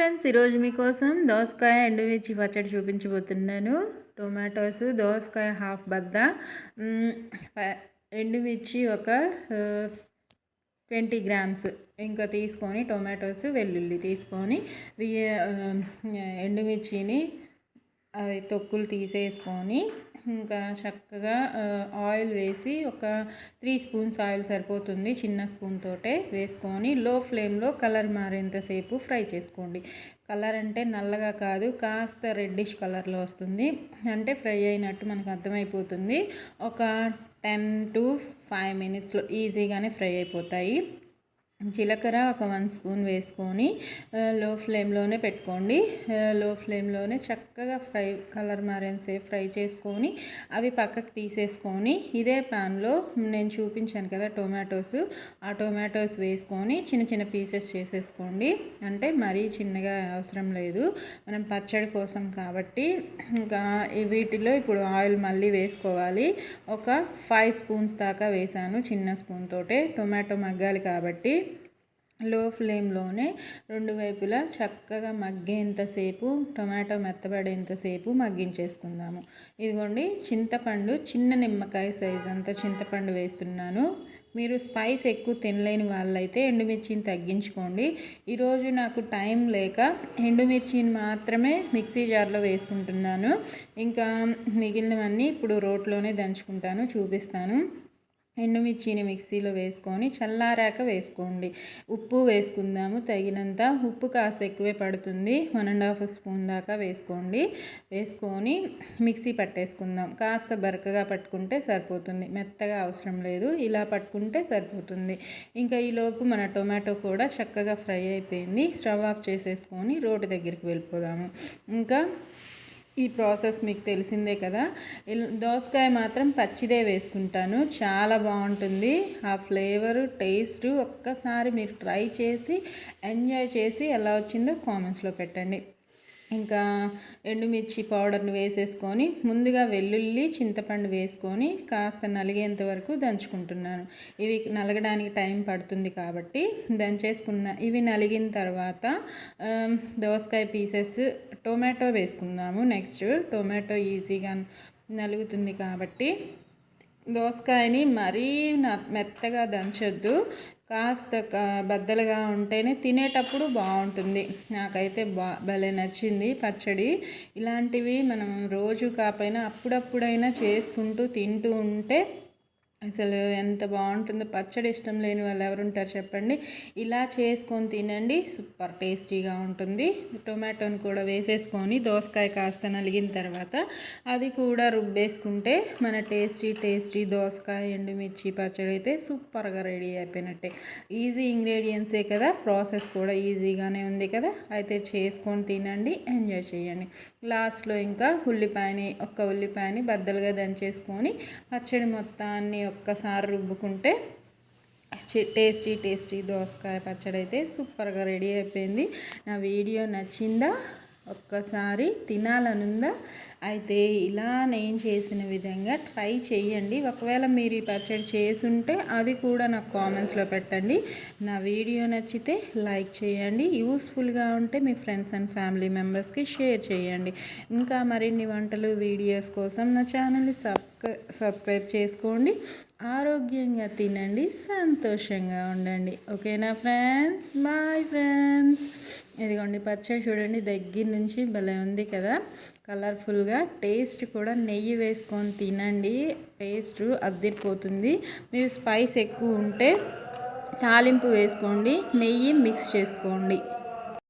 Friends ఈరోజు మీకోసం దోసకాయ ఎండుమిర్చి పచ్చడి చూపించబోతున్నాను. టొమాటోస్ దోసకాయ హాఫ్ బద్ద. ఎండుమిర్చి ఒక ట్వంటీ గ్రామ్స్. ఇంకా తీసుకొని టొమాటోస్ వెల్లుల్లి తీసుకొని ఎండుమిర్చిని అవి తొక్కులు తీసేసుకొని ఇంకా చక్కగా ఆయిల్ వేసి ఒక త్రీ స్పూన్స్ ఆయిల్ సరిపోతుంది చిన్న స్పూన్ తోటే వేసుకొని లో ఫ్లేమ్లో కలర్ మారేంతసేపు ఫ్రై చేసుకోండి. కలర్ అంటే నల్లగా కాదు కాస్త రెడ్డిష్ కలర్లో వస్తుంది. అంటే ఫ్రై అయినట్టు మనకు అర్థమైపోతుంది. ఒక టెన్ టు ఫైవ్ మినిట్స్లో ఈజీగానే ఫ్రై అయిపోతాయి. జీలకర్ర ఒక వన్ స్పూన్ వేసుకొని లో ఫ్లేమ్లోనే పెట్టుకోండి. లో ఫ్లేమ్లోనే చక్కగా ఫ్రై కలర్ మారేంతసేపు ఫ్రై చేసుకొని అవి పక్కకు తీసేసుకొని ఇదే ప్యాన్లో నేను చూపించాను కదా టొమాటోస్. ఆ టొమాటోస్ వేసుకొని చిన్న చిన్న పీసెస్ చేసేసుకోండి. అంటే మరీ చిన్నగా అవసరం లేదు. మనం పచ్చడి కోసం కాబట్టి ఇంకా వీటిలో ఇప్పుడు ఆయిల్ మళ్ళీ వేసుకోవాలి. ఒక ఫైవ్ స్పూన్స్ దాకా వేసాను చిన్న స్పూన్ తోటే. టొమాటో మగ్గాలి కాబట్టి లో ఫ్లేమ్లోనే రెండు వైపులా చక్కగా మగ్గేంతసేపు టొమాటో మెత్తబడేంతసేపు మగ్గించేసుకుందాము. ఇదిగోండి చింతపండు చిన్న నిమ్మకాయ సైజ్ అంత చింతపండు వేస్తున్నాను. మీరు స్పైస్ ఎక్కువ తినలేని వాళ్ళైతే ఎండుమిర్చిని తగ్గించుకోండి. ఈరోజు నాకు టైం లేక ఎండుమిర్చిని మాత్రమే మిక్సీ జార్లో వేసుకుంటున్నాను. ఇంకా మిగిలినవన్నీ ఇప్పుడు రోట్లోనే దంచుకుంటాను చూపిస్తాను. ఎండుమిర్చిని మిక్సీలో వేసుకొని చల్లారాక వేసుకోండి. ఉప్పు వేసుకుందాము. తగినంత ఉప్పు కాస్త ఎక్కువే పడుతుంది. వన్ అండ్ హాఫ్ స్పూన్ దాకా వేసుకోండి. వేసుకొని మిక్సీ పట్టేసుకుందాం. కాస్త బరకగా పట్టుకుంటే సరిపోతుంది. మెత్తగా అవసరం లేదు. ఇలా పట్టుకుంటే సరిపోతుంది. ఇంకా ఈలోపు మన టొమాటో కూడా చక్కగా ఫ్రై అయిపోయింది. స్టవ్ ఆఫ్ చేసేసుకొని రోడ్డు దగ్గరికి వెళ్ళిపోదాము. ఇంకా ఈ ప్రాసెస్ మీకు తెలిసిందే కదా. దోసకాయ మాత్రం పచ్చిదే వేసుకుంటాను. చాలా బాగుంటుంది. ఆ ఫ్లేవర్ టేస్ట్ ఒక్కసారి మీరు ట్రై చేసి ఎంజాయ్ చేసి ఎలా వచ్చిందో కామెంట్స్లో పెట్టండి. ఇంకా ఎండుమిర్చి పౌడర్ని వేసేసుకొని ముందుగా వెల్లుల్లి చింతపండు వేసుకొని కాస్త నలిగేంత వరకు దంచుకుంటున్నాను. ఇవి నలగడానికి టైం పడుతుంది కాబట్టి దంచేసుకున్న ఇవి నలిగిన తర్వాత దోసకాయ పీసెస్ టొమాటో వేసుకుందాము. నెక్స్ట్ టొమాటో ఈజీగా నలుగుతుంది కాబట్టి దోసకాయని మరీ మెత్తగా దంచొద్దు. కాస్త బద్దలుగా ఉంటేనే తినేటప్పుడు బాగుంటుంది. నాకైతే బా భలే నచ్చింది పచ్చడి. ఇలాంటివి మనం రోజు కాపైనా అప్పుడప్పుడైనా చేసుకుంటూ తింటూ ఉంటే అసలు ఎంత బాగుంటుందో పచ్చడి ఇష్టం లేని వాళ్ళు ఎవరు ఉంటారు చెప్పండి. ఇలా చేసుకొని తినండి. సూపర్ టేస్టీగా ఉంటుంది. టొమాటోని కూడా వేసేసుకొని దోసకాయ కాస్త నలిగిన తర్వాత అది కూడా రుబ్బేసుకుంటే మన టేస్టీ టేస్టీ దోసకాయ ఎండుమిర్చి పచ్చడి అయితే సూపర్గా రెడీ అయిపోయినట్టే. ఈజీ ఇంగ్రీడియంట్సే కదా. ప్రాసెస్ కూడా ఈజీగానే ఉంది కదా. అయితే చేసుకొని తినండి. ఎంజాయ్ చేయండి. లాస్ట్లో ఇంకా ఉల్లిపాయని ఒక్క ఉల్లిపాయని బద్దలుగా దంచేసుకొని పచ్చడి మొత్తాన్ని ఒక్కసారి రుబ్బుకుంటే టేస్టీ టేస్టీ దోసకాయ పచ్చడి అయితే సూపర్గా రెడీ అయిపోయింది. నా వీడియో నచ్చిందా ఒక్కసారి తినాలనుందా? అయితే ఇలా నేను చేసిన విధంగా ట్రై చేయండి. ఒకవేళ మీరు ఈ పచ్చడి చేసుంటే అది కూడా నాకు కామెంట్స్లో పెట్టండి. నా వీడియో నచ్చితే లైక్ చేయండి. యూస్ఫుల్గా ఉంటే మీ ఫ్రెండ్స్ అండ్ ఫ్యామిలీ మెంబర్స్కి షేర్ చేయండి. ఇంకా మరిన్ని వంటలు వీడియోస్ కోసం నా ఛానల్ని సబ్స్క్రై సబ్స్క్రైబ్ చేసుకోండి. ఆరోగ్యంగా తినండి. సంతోషంగా ఉండండి. ఓకేనా ఫ్రెండ్స్? Bye friends. ఇదిగోండి పచ్చడి చూడండి దగ్గర నుంచి భలే ఉంది కదా. కలర్ఫుల్గా టేస్ట్ కూడా నెయ్యి వేసుకొని తినండి టేస్ట్ అద్దిరిపోతుంది మీరు స్పైస్ ఎక్కువ ఉంటే తాలింపు వేసుకోండి నెయ్యి మిక్స్ చేసుకోండి.